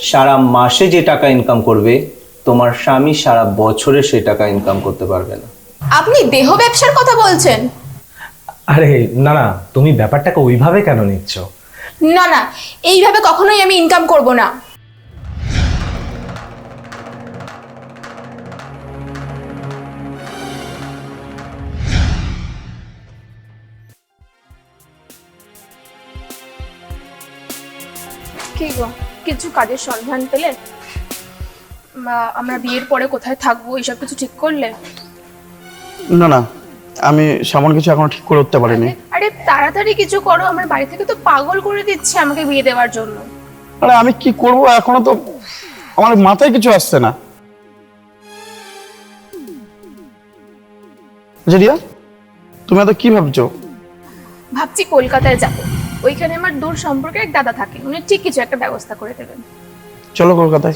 সারা মাসে যে টাকা ইনকাম করবে তোমার স্বামী সারা বছরে সেই টাকা ইনকাম করতে পারবে না। আপনি দেহ ব্যবসার কথা বলছেন। আরে না না তুমি ব্যাপারটাকে ওইভাবে কেন নিচ্ছ? না না এইভাবে কখনোই আমি ইনকাম করব না। কি গো? কিছু কাজের সন্ধান পেলে বা আমরা বিয়ের পরে কোথায় থাকব এইসব কিছু ঠিক করলে? না না আমি সেমন কিছু এখনও ঠিক করে উঠতে পারিনি। আরে তাড়াতাড়ি কিছু করো আমার বাড়ি থেকে তো পাগল করে দিচ্ছে আমাকে বিয়ে দেওয়ার জন্য। আরে আমি কি করব? এখনও তো আমার মাথায় কিছু আসছে না। আচ্ছা রিয়া তুমি এত কি ভাবছ? ভাবছি কলকাতায় যাব। ওইখানে আমার দূর সম্পর্কে এক দাদা থাকে উনি ঠিক কিছু একটা ব্যবস্থা করে দেবেন। চলো কলকাতায়।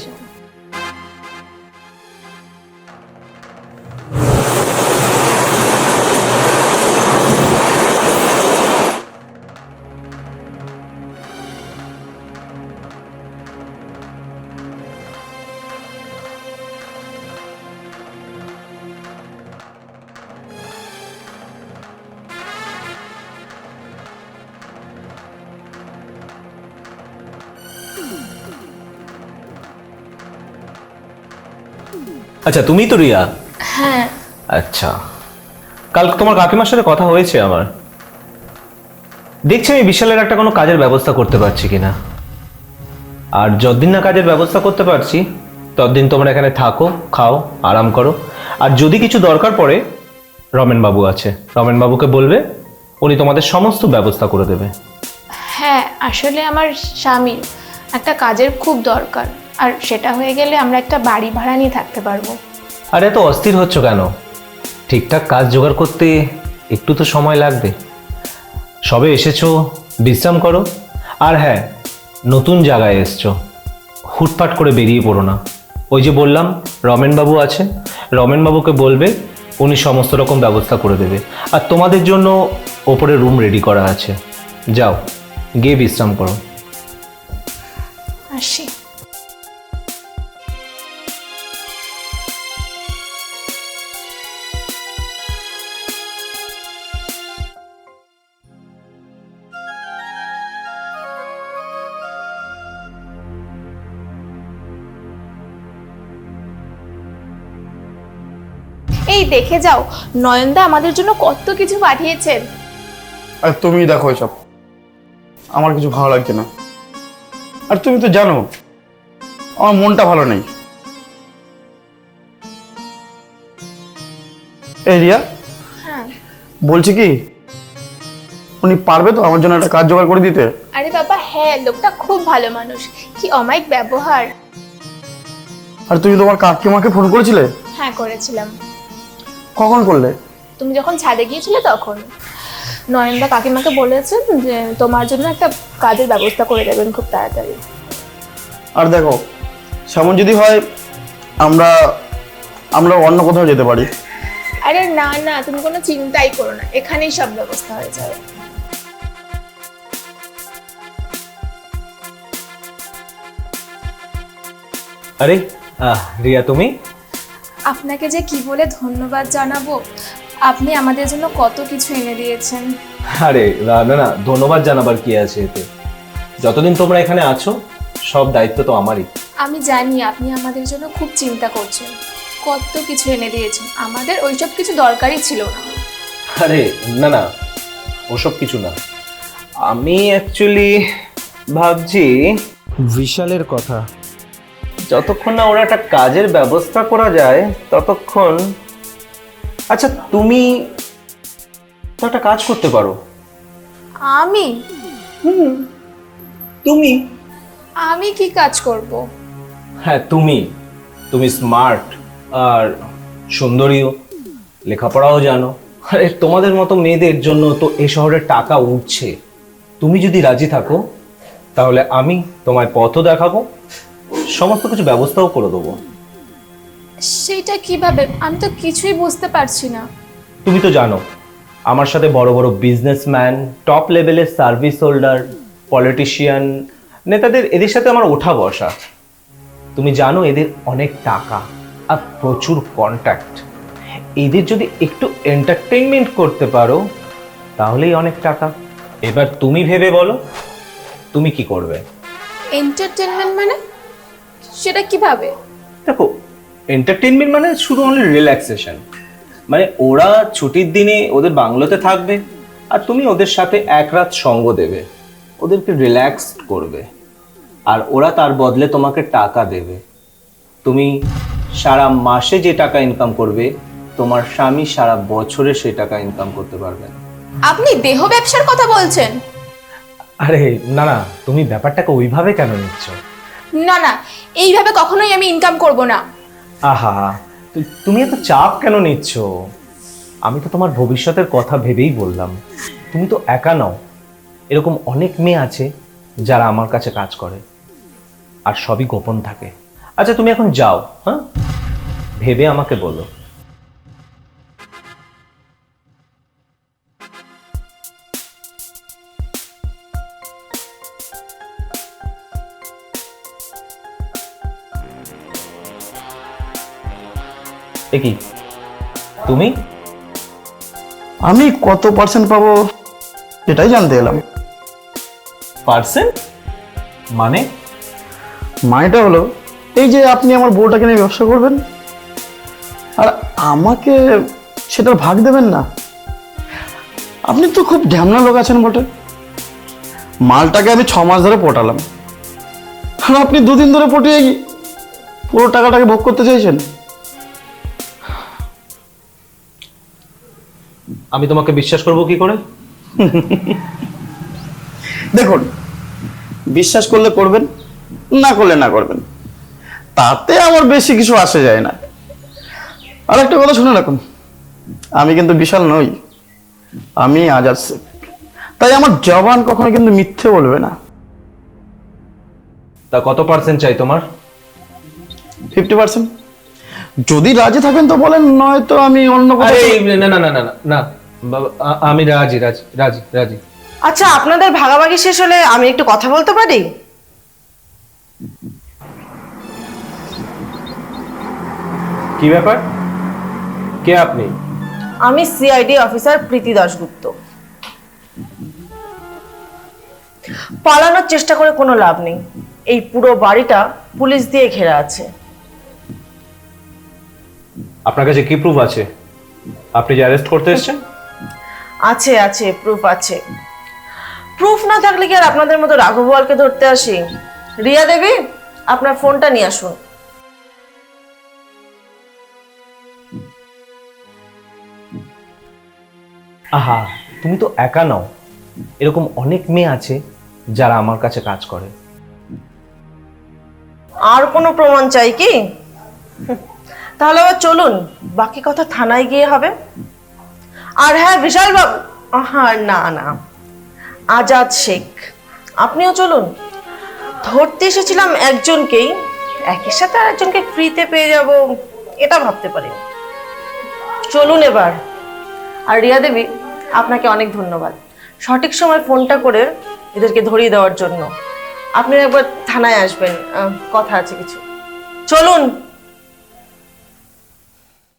আচ্ছা তুমি তো রিয়া? হ্যাঁ। আচ্ছা। কাল তোমার কাকিমার সাথে কথা হয়েছে আমার। দেখছি আমি বিশালের একটা কোনো কাজের ব্যবস্থা করতে পারছি কিনা। আর যতদিন না কাজের ব্যবস্থা করতে পারছি ততদিন তোমরা এখানে থাকো খাও আরাম করো। আর যদি কিছু দরকার পড়ে রমেন বাবু আছে। রমেন বাবুকে বলবে উনি তোমাদের সমস্ত ব্যবস্থা করে দেবে। হ্যাঁ আসলে আমার স্বামী একটা কাজের খুব দরকার। আর সেটা হয়ে গেলে আমরা একটা বাড়ি ভাড়া নিয়ে থাকতে পারব। আর এত অস্থির হচ্ছ কেন? ঠিকঠাক কাজ জোগাড় করতে একটু তো সময় লাগবে। সবে এসেছ বিশ্রাম করো। আর হ্যাঁ নতুন জায়গায় এসছো। হুটপাট করে বেরিয়ে পড়ো না। ওই যে বললাম রমেনবাবু আছে। রমেনবাবুকে বলবে উনি সমস্ত রকম ব্যবস্থা করে দেবে। আর তোমাদের জন্য ওপরে রুম রেডি করা আছে। যাও গিয়ে বিশ্রাম করো। আসি। এই দেখে যাও নয়নদা আমাদের জন্য কত কিছু পাঠিয়েছেন আর তুমি দেখো এসব। আমার কিছু ভালো লাগছে না। আর তুমি তো জানো আমার মনটা ভালো নেই। এই রিয়া হ্যাঁ। বলছি কি উনি পারবে তো আমার জন্য একটা কাজ জোগাড় করে দিতে? আরে বাবা হ্যাঁ লোকটা খুব ভালো মানুষ। কি অমায়িক ব্যবহার। আর তুমি তোমার কাকিমাকে ফোন করেছিলে? হ্যাঁ করেছিলাম। কখন করলে? তুমি যখন ছাদে গিয়েছিলে তখন। নয়নদা কাকিমাকে বলেছেন যে তোমার জন্য একটা কাজের ব্যবস্থা করে দেবেন খুব তাড়াতাড়ি। আর দেখো সেমন যদি হয় আমরা আমরা অন্য কোথাও যেতে পারি। আরে না না তুমি কোনো চিন্তাই করো না এখানেই সব ব্যবস্থা হয়ে যাবে। আরে আহ, রিয়া তুমি? আপনাকে যে কি বলে ধন্যবাদ জানাব? আপনি আমাদের জন্য কত কিছু এনে দিয়েছেন। আরে না না না ধন্যবাদ জানাবার কি আছে এতে? যতদিন তোমরা এখানে আছো সব দায়িত্ব তো আমারই। আমি জানি আপনি আমাদের জন্য খুব চিন্তা করছেন। কত কিছু এনে দিয়েছেন। আমাদের ওইসব কিছু দরকারই ছিল না। আরে না না ওসব কিছু না। আমি অ্যাকচুয়ালি ভাবছি বিশালের কথা। যতক্ষণ না ওরা একটা কাজের ব্যবস্থা করা যায় ততক্ষণ আচ্ছা তুমি তো একটা কাজ করতে পারো। আমি? হুম। তুমি? আমি কি কাজ করব? হ্যাঁ তুমি। তুমি স্মার্ট আর সুন্দরীও। লেখাপড়াও জানো। আরে তোমাদের মতো মেয়েদের জন্য তো এই শহরে টাকা উঠছে। তুমি যদি রাজি থাকো তাহলে আমি তোমায় পথও দেখাবো। সমস্ত কিছু ব্যবস্থাও করে দেবো। সেটা কীভাবে? আমি তো কিছুই বুঝতে পারছি না। তুমি তো জানো আমার সাথে বড় বড় বিজনেসম্যান টপ লেভেলের সার্ভিস হোল্ডার পলিটিশিয়ান নেতাদের এদের সাথে আমার ওঠা বসা। তুমি জানো এদের অনেক টাকা আর প্রচুর কন্ট্যাক্ট এদের যদি একটু এন্টারটেইনমেন্ট করতে পারো তাহলেই অনেক টাকা। এবার তুমি ভেবে বলো তুমি কি করবে? এন্টারটেনমেন্ট মানে? সেটা কীভাবে? দেখো এন্টারটেনমেন্ট মানে শুধু অনলি রিল্যাক্সেশন মানে ওরা ছুটির দিনে ওদের বাংলোতে থাকবে আর তুমি ওদের সাথে এক রাত সঙ্গ দেবে। ওদেরকে রিল্যাক্স করবে। আর ওরা তার বদলে তোমাকে টাকা দেবে। তুমি সারা মাসে যে টাকা ইনকাম করবে তোমার স্বামী সারা বছরে সেই টাকা ইনকাম করতে পারবে আপনি দেহ ব্যবসার কথা বলছেন? আরে না না তুমি ব্যাপারটাকে ওইভাবে কেন নিচ্ছ? না না, এইভাবে কখনোই আমি ইনকাম করব না। আহা তুমি এত চাপ কেন নিচ্ছ? আমি তো তোমার ভবিষ্যতের কথা ভেবেই বললাম। তুমি তো একা নও। এরকম অনেক মেয়ে আছে যারা আমার কাছে কাজ করে। আর সবই গোপন থাকে। আচ্ছা তুমি এখন যাও হ্যাঁ? ভেবে আমাকে বলো। এ কি? তুমি? আমি কত পার্সেন্ট পাবো এটাই জানতে এলাম। পার্সেন্ট মানে? মানেটা হলো এই যে আপনি আমার বউটাকে নিয়ে ব্যবসা করবেন আর আমাকে সেটার ভাগ দেবেন না? আপনি তো খুব ঢ্যামনা লোক আছেন বটে। মালটাকে আমি ছ মাস ধরে পটালাম। আর আপনি দুদিন ধরে পটিয়ে গিয়ে পুরো টাকাটাকে ভোগ করতে চাইছেন? আমি তোমাকে বিশ্বাস করব কি করে? দেখুন বিশ্বাস করলে করবেন না করলে না করবেন। তাতে আমার বেশি কিছু আসে যায় না। আর একটা কথা শুনে রাখুন আমি কিন্তু বিশাল নই। আমি আজাদ শেখ। তাই আমার জবান কখনো কিন্তু মিথ্যে বলবে না। তা কত পার্সেন্ট চাই তোমার? ফিফটি পার্সেন্ট যদি রাজি থাকেন তো বলেন নয়তো আমি অন্য কোথাও না না না না না। আমি রাজি রাজি রাজি রাজি। আচ্ছা আপনাদের ভাগাভাগি শেষ হলে আমি একটু কথা বলতে পারি? কি ব্যাপার? কে আপনি? আমি সিআইডি অফিসার প্রীতি দাশগুপ্ত। পালানোর চেষ্টা করে কোনো লাভ নেই। এই পুরো বাড়িটা পুলিশ দিয়ে ঘেরা আছে। আপনার কাছে কি প্রুফ আছে? আপনি যে অ্যারেস্ট করতে এসেছেন? আছে আছে প্রুফ আছে। প্রুফ না থাকলে কি আর আপনাদের মতো রাঘবওয়ালকে ধরতে আসি? রিয়া দেবী আপনার ফোনটা নিয়ে আসুন। আহা তুমি তো একা নাও। এরকম অনেক মেয়ে আছে যারা আমার কাছে কাজ করে। আর কোনো প্রমাণ চাই কি? তাহলে আবার চলুন বাকি কথা থানায় গিয়ে হবে। আর হ্যাঁ বিশাল বাবু হ্যাঁ না না। আজাদ শেখ, আপনিও চলুন। ধরতে এসেছিলাম একজনকেই একই সাথে আর একজনকে ফ্রিতে পেয়ে যাব, এটা ভাবতে পারি চলুন এবার। আর রিয়া দেবী, আপনাকে অনেক ধন্যবাদ। সঠিক সময় ফোনটা করে এদেরকে ধরিয়ে দেওয়ার জন্য। আপনি একবার থানায় আসবেন কথা আছে কিছু। চলুন।